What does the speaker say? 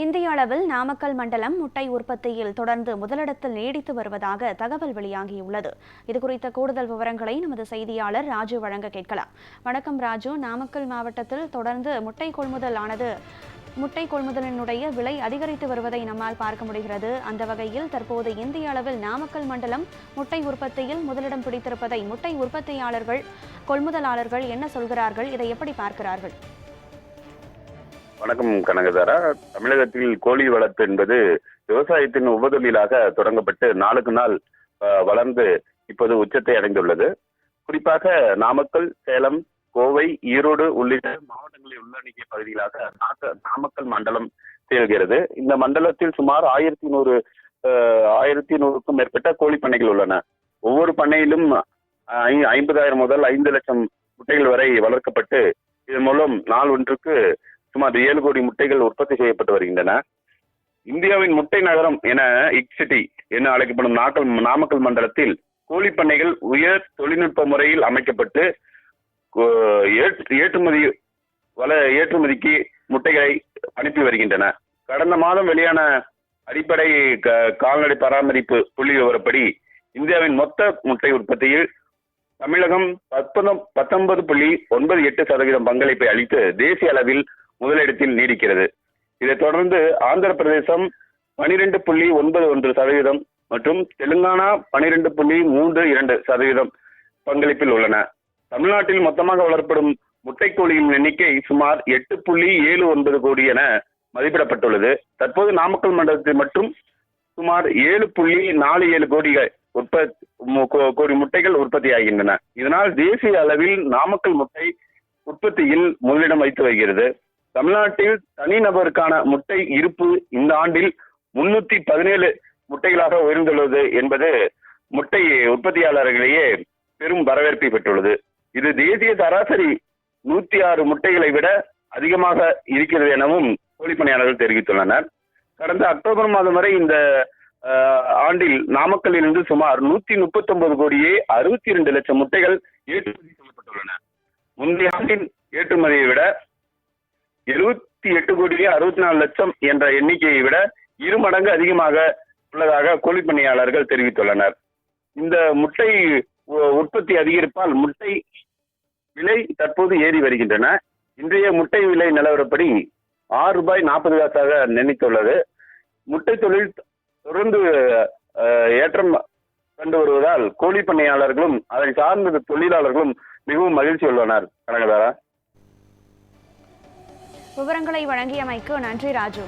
இந்திய அளவில் நாமக்கல் மண்டலம் முட்டை உற்பத்தியில் தொடர்ந்து முதலிடத்தில் நீடித்து வருவதாக தகவல் வெளியாகியுள்ளது. இதுகுறித்த கூடுதல் விவரங்களை நமது செய்தியாளர் ராஜு வழங்க கேட்கலாம். வணக்கம் ராஜு. நாமக்கல் மாவட்டத்தில் தொடர்ந்து முட்டை கொள்முதல் ஆனது முட்டை கொள்முதலினுடைய விலை அதிகரித்து வருவதை நம்மால் பார்க்க முடிகிறது. அந்த வகையில் தற்போது இந்திய அளவில் நாமக்கல் மண்டலம் முட்டை உற்பத்தியில் முதலிடம் பிடித்திருப்பதை முட்டை உற்பத்தியாளர்கள் கொள்முதலாளர்கள் என்ன சொல்கிறார்கள்? இதை எப்படி பார்க்கிறார்கள்? வணக்கம் கனகதாரா. தமிழகத்தில் கோழி வளர்ப்பு என்பது விவசாயத்தின் உபதொழிலாக தொடங்கப்பட்டு நாளுக்கு நாள் வளர்ந்து இப்போது உச்சத்தை அடைந்துள்ளது. குறிப்பாக நாமக்கல் சேலம் கோவை ஈரோடு உள்ளிட்ட மாவட்டங்களை உள்ளடங்கிய பகுதிகளாக நாமக்கல் மண்டலம் திகழ்கிறது. இந்த மண்டலத்தில் சுமார் ஆயிரத்தி நூறு ஆயிரத்தி நூறுக்கும் மேற்பட்ட கோழி பண்ணைகள் உள்ளன. ஒவ்வொரு பண்ணையிலும் ஐம்பதாயிரம் முதல் ஐந்து லட்சம் முட்டைகள் வரை வளர்க்கப்பட்டு இதன் மூலம் நாள் ஒன்றுக்கு சுமார் ஏழு கோடி முட்டைகள் உற்பத்தி செய்யப்பட்டு வருகின்றன. இந்தியாவின் முட்டை நகரம் என இக்சிட்டி என அழைக்கப்படும் நாக்கல் நாமக்கல் மண்டலத்தில் கோழி பண்ணைகள் உயர் தொழில்நுட்ப முறையில் அமைக்கப்பட்டு ஏற்றுமதி வள ஏற்றுமதிக்கு முட்டைகளை அனுப்பி வருகின்றன. கடந்த மாதம் வெளியான அடிப்படை க- கால்நடை பராமரிப்பு புள்ளி விவரப்படி இந்தியாவின் மொத்த முட்டை உற்பத்தியில் தமிழகம் பத்தொன்பது புள்ளி ஒன்பது எட்டு சதவீதம் பங்களிப்பை அளித்து தேசிய அளவில் முதலிடத்தில் நீடிக்கிறது. இதைத் தொடர்ந்து ஆந்திர பிரதேசம் பனிரெண்டு புள்ளி ஒன்பது ஒன்று சதவீதம் மற்றும் தெலுங்கானா பனிரெண்டு புள்ளி மூன்று இரண்டு சதவீதம் பங்களிப்பில் உள்ளன. தமிழ்நாட்டில் மொத்தமாக வளர்ப்படும் முட்டைக்கோழியின் எண்ணிக்கை சுமார் எட்டு புள்ளி ஏழு ஒன்பது கோடி என மதிப்பிடப்பட்டுள்ளது. தற்போது நாமக்கல் மண்டலத்தில் மட்டும் சுமார் ஏழு புள்ளி நாலு ஏழு கோடிகள் உற்பத்தி கோடி முட்டைகள் உற்பத்தியாகின்றன. இதனால் தேசிய அளவில் நாமக்கல் முட்டை உற்பத்தியில் முதலிடம் வைத்து வருகிறது. தமிழ்நாட்டில் தனிநபருக்கான முட்டை இருப்பு இந்த ஆண்டில் முன்னூத்தி பதினேழு முட்டைகளாக உயர்ந்துள்ளது என்பது முட்டை உற்பத்தியாளர்களிடையே பெரும் வரவேற்பை பெற்றுள்ளது. இது தேசிய சராசரி நூத்தி ஆறு முட்டைகளை விட அதிகமாக இருக்கிறது எனவும் கோழிப்பணியாளர்கள் தெரிவித்துள்ளனர். கடந்த அக்டோபர் மாதம் வரை இந்த ஆண்டில் நாமக்கல்லில் இருந்து சுமார் நூத்தி முப்பத்தி ஒன்பது கோடியே அறுபத்தி இரண்டு லட்சம் முட்டைகள் ஏற்றுமதி செய்யப்பட்டுள்ளன. முந்தைய ஆண்டின் ஏற்றுமதியை விட எழுபத்தி எட்டு கோடியே அறுபத்தி நாலு லட்சம் என்ற எண்ணிக்கையை விட இரு மடங்கு அதிகமாக உள்ளதாக கோழிப்பணியாளர்கள் தெரிவித்துள்ளனர். இந்த முட்டை உற்பத்தி அதிகரிப்பால் முட்டை விலை தற்போது ஏறி வருகின்றன. இன்றைய முட்டை விலை நிலவரப்படி ஆறு ரூபாய் நாற்பது காசாக நிர்ணயித்துள்ளது. முட்டை தொழில் தொடர்ந்து ஏற்றம் கண்டு வருவதால் கோழி பண்ணையாளர்களும் அதை சார்ந்த தொழிலாளர்களும் மிகவும் மகிழ்ச்சி உள்ளனர் கனகதாரா விவரங்களை வழங்கியமைக்கு நன்றி ராஜு.